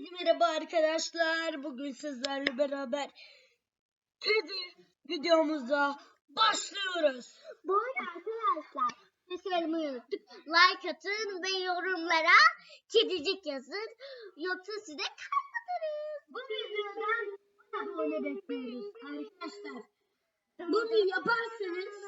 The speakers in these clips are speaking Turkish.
Herkese merhaba arkadaşlar. Bugün sizlerle beraber kedi videomuzda başlıyoruz. Bu arada arkadaşlar bir söylemeyi unuttuk. Like atın ve yorumlara kedicik yazın. Yoksa size atarız. Bu videodan abone bekliyoruz arkadaşlar. Bunu yaparsanız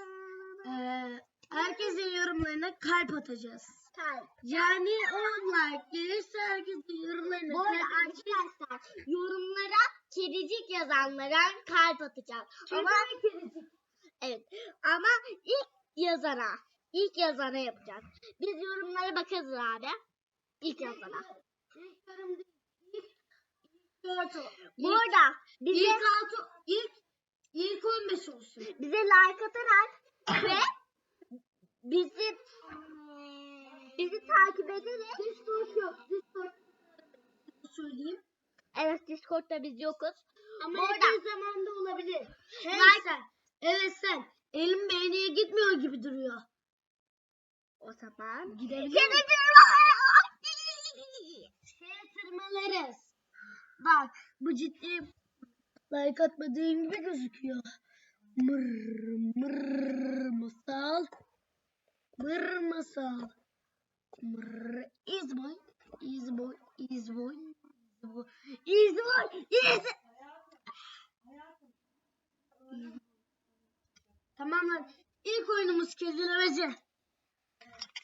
eee herkesin yorumlarına kalp atacağız. Kalp. Yani 10 like gelirse herkesin yorumlarına Bu arada kalp arkadaşlar yorumlara kedicik yazanlara kalp atacağız. Ama evet ama ilk yazana ilk yazana yapacağız. Biz yorumlara bakarız abi. İlk yazana. İlk yorum değil, ilk- ilk dört o- Bu ilk- arada bize İlk altı, ilk, ilk 15 olsun. bize like atarak ve bizi bizi takip ederek Discord yok, Discord söyleyeyim. Evet Discord'da biz yokuz. Ama yakın zamanda olabilir. Hey Like- sen, evet sen, elim beğeniye gitmiyor gibi duruyor. O zaman Gidebilir Kedicik Şeye tırmalarız. Bak, bu ciddi like atmadığın gibi gözüküyor. Mır mır masal. Mır masal. Mır izboy. İzboy. İzboy. İzboy. İzboy. İz. Tamam lan. İlk oyunumuz kedilemece.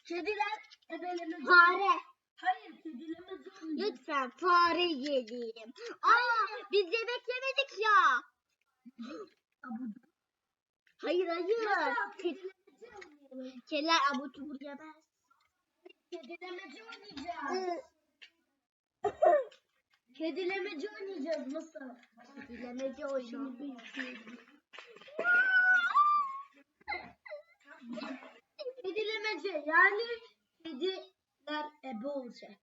Kediler ebelemece. Fare. Hayır kedilemece. Lütfen fare yiyelim. Aa biz yemek yemedik ya. Hayır hayır. Ked- Kediler abur cubur yemez. Kedilemece oynayacağız. Kedilemece oynayacağız nasıl? Bilemeci oyunu. Kedilemece yani kediler ebe olacak.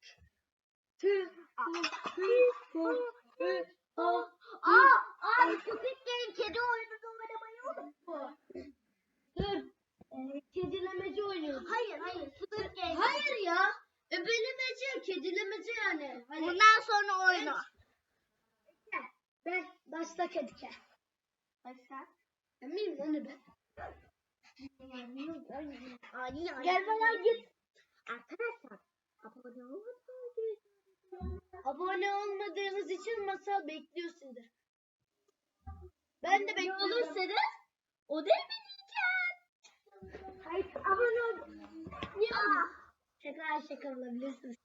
Aa, aa, köpek gelin kedi oyununu oynamayı unutma. Dur. Kedilemece oynuyoruz. Hayır hayır Squid Game. Hayır ya. Ebelemece, kedilemece yani. Hani Bundan sonra oyna. ben başla kedike. Başla. Eminim onu ben. Gel bana git. Arkadaşlar abone olun. Abone olmadığınız için masal bekliyorsundur. Ben de bekliyorum. Olursanız o da bineceğim. Hayır abone ol. Ya. Şaka şaka olabilirsiniz.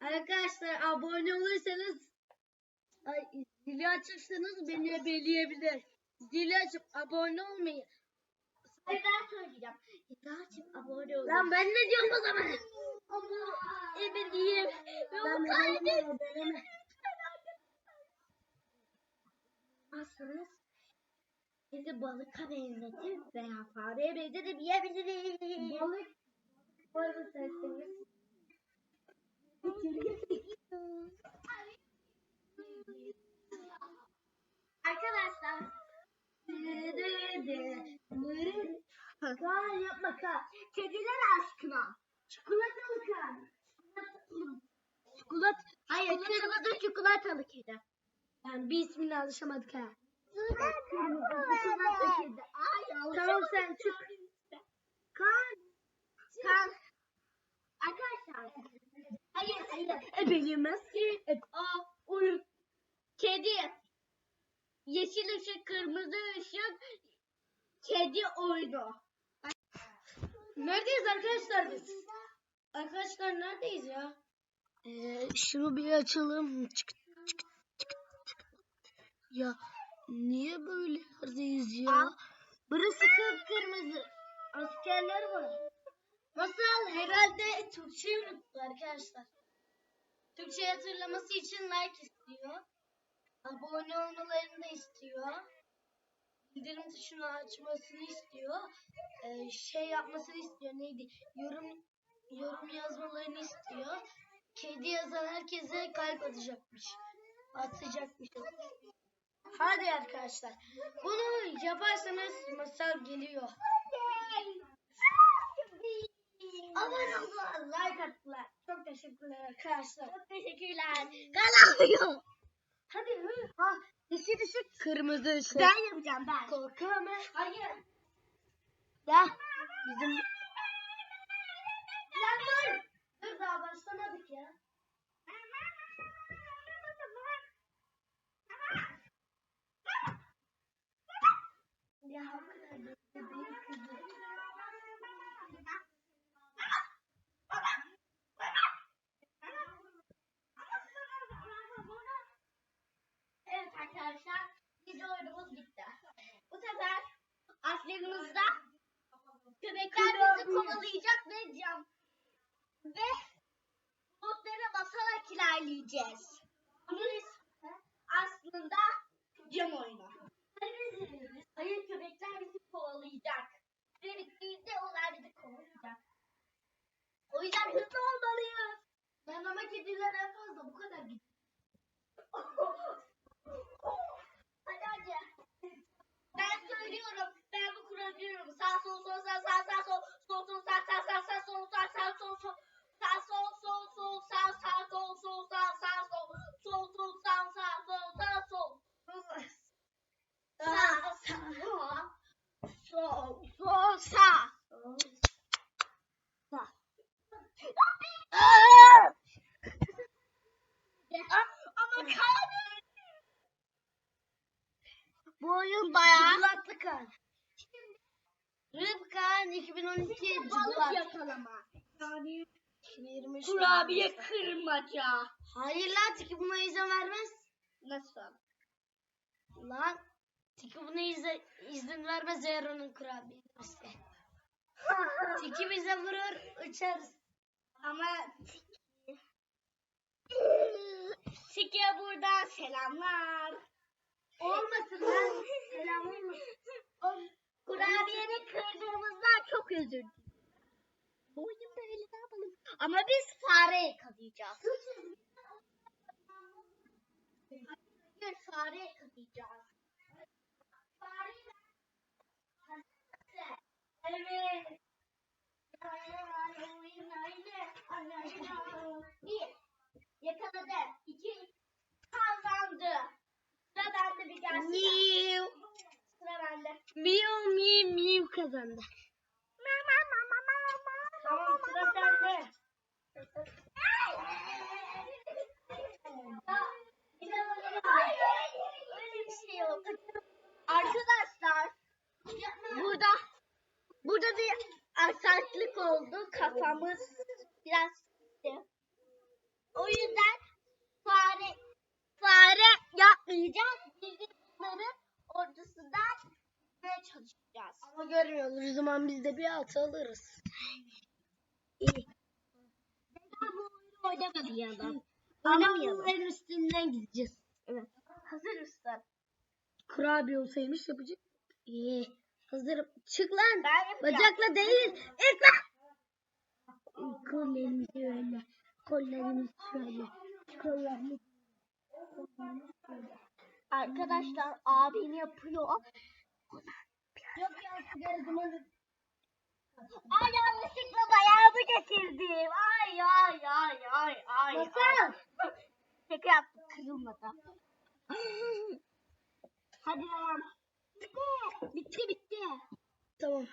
Arkadaşlar abone olursanız ay, zili açarsanız beni beleyebilir. Zili açıp abone olmayı. Hayır ben söyleyeceğim. İddiacım abone olun. Lan ben ne diyorum o zaman? Allah. Ebediyim. Ben Kaybettim. deneme. Aslanız sizi balıka benzetir veya fareye benzetir yiyebiliriz. Balık. Balık serseniz. Arkadaşlar Kaan yapma Kaan. kediler aşkına. Çikolatalı Kaan. Çikolat. Hayır kırmızı çikolatalı kedi. Yani bir ismine alışamadık ha. Tamam sen çık. Kaan. Kan. Arkadaşlar. Hayır hayır. Ebeleyemez ki. E, Aa, oyun. Kedi. Yeşil ışık, kırmızı ışık. Kedi oyunu. neredeyiz arkadaşlar biz? Arkadaşlar neredeyiz ya? Ee, şunu bir açalım. Çık, çık, çık, çık. Ya niye böyle yerdeyiz ya? Al. Burası kıpkırmızı. Askerler var. Nasıl? Herhalde Türkçeyi unuttu arkadaşlar. Türkçe hatırlaması için like istiyor. Abone olmalarını da istiyor. Bildirim tuşunu açmasını istiyor. Ee, şey yapmasını istiyor. Neydi? Yorum yorum yazmalarını istiyor. Kedi yazan herkese kalp atacakmış. Atacakmış. Hadi arkadaşlar. Bunu yaparsanız masal geliyor. Abone oldular, like attılar. Çok teşekkürler arkadaşlar. Çok teşekkürler. Kalamıyor. Hadi hı. Ha, yeşil ışık, kırmızı ışık. Ben yapacağım ben. korkuyorum. Hayır. Ya bizim Lan dur. Dur daha başlamadık ya. ya o kadar da bebeğin kızı. Evet arkadaşlar, video oyunumuz bitti. Bu sefer aslımızda köpekler bizi kovalayacak ve cam ve botlara basarak ilerleyeceğiz. Bunun ismi aslında cam oyunu. Hayır köpekler bizi kovalayacak. Ve bittiğinde onlar bizi kovalayacak. O yüzden hızlı olmalıyız. Ben ama kediler en oyun bayağı Cıvılatlı kan. Rıbkan 2012 Balık Cıbulat. yakalama. Yani 2023 kurabiye kırmaca. Hayır lan Tiki buna izin vermez. Nasıl? Lan Tiki buna izin, izin vermez eğer onun kurabiyesi. Tiki bize vurur uçarız. Ama Siki'ye buradan selamlar. Olmasın lan. Selam olmasın. Kurabiyeni kırdığımızdan çok özür dilerim. Bu oyun böyle ne yapalım? Ama biz fare yakalayacağız. Bir fare yakalayacağız. Fare Evet. Bir. Yakaladı. İki. Kazandı. Sıra gelsin. Miu. Sıra bende. Miu miu miu kazandı. Tamam sıra sende. Öyle bir şey yok. Arkadaşlar burada burada bir aksaklık oldu. Kafamız biraz gitti. O yüzden fare fare yapmayacağız. Çalışacağız. Ama görmüyorlar o zaman biz de bir altı alırız. İyi. Ben bu oyunu oynamayalım. Oynamayalım. Oynamayalım. üstünden gideceğiz. Evet. Hazır mısın? Kurabiye olsaymış yapacak. İyi. Hazırım. Çık lan. Bacakla değil. İtme. Kollarımız şöyle. Kollarımız şöyle. Kollarımız Arkadaşlar abim yapıyor. Yok ya sigara Ay yanlışlıkla bayağımı getirdim. Ay ay ay ay ay. Nasıl? Şaka yaptım kırılmadı. Hadi devam. Bitti. Bitti bitti. Tamam.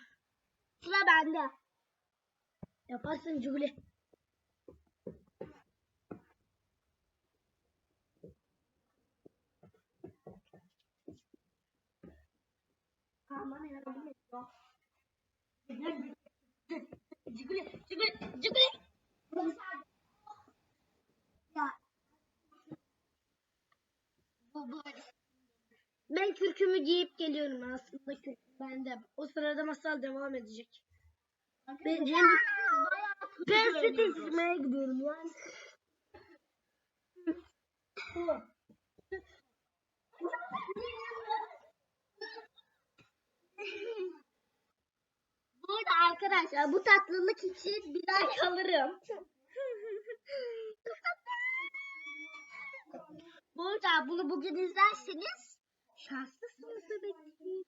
Sıra bende. Yaparsın Cuguli. Ciguli, ciguli, ciguli. Ya. Bu böyle. Ben kürkümü giyip geliyorum aslında kürküm bende. O sırada masal devam edecek. Ben Cem ben süt içmeye gidiyorum yani. Burada arkadaşlar bu tatlılık için bir ay kalırım. Burada bunu bugün izlerseniz şanslısınız ki.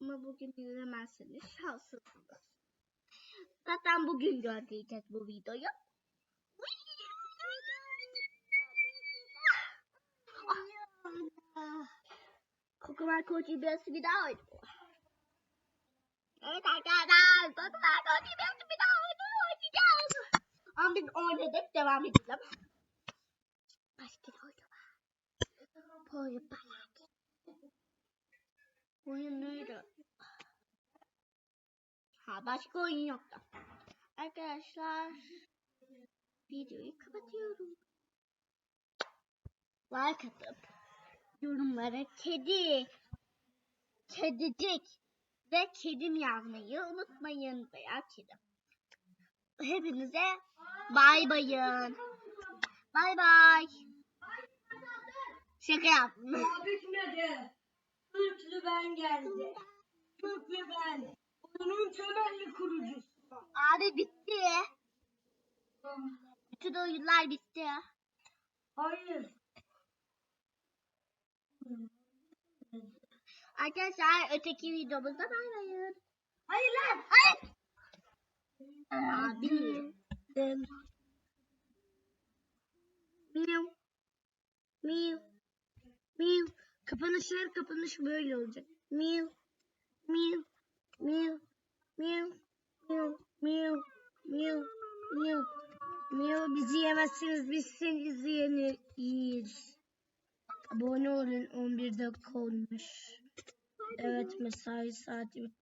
Ama bugün izlemezseniz şanslısınız. Zaten bugün göndereceğiz bu videoyu. Kokular koçu biraz bir daha oynuyor. Evet arkadaşlar. Koçu biraz bir daha oynayacağız. Ama oynadık. Devam edelim. Başka bir oyun var. Bu oyun bayağı Oyun neydi? Ha başka oyun yoktu. Arkadaşlar videoyu kapatıyorum. Like atıp yorumlara kedi, kedicik ve kedim yazmayı unutmayın veya kedim. Hepinize bay bayın. Bay bay. Şaka yaptım. Daha bitmedi. Türklü ben geldi. Türklü ben. Oyunun temelli kurucusu. Abi bitti. Bütün oyunlar bitti. Hayır. Arkadaşlar öteki videomuzda bay bayın. Hayır lan. Hayır. Abi. Miyav. Miyav. Miyav. Kapanışlar kapanış böyle olacak. Miyav. Miyav. Miyav. Miyav. Miyav. Miyav. Miyav. Miyav. Miyav bizi yemezsiniz biz seni yeni yiyiz. Abone olun 11 dakika olmuş. Evet mesai saati bitti.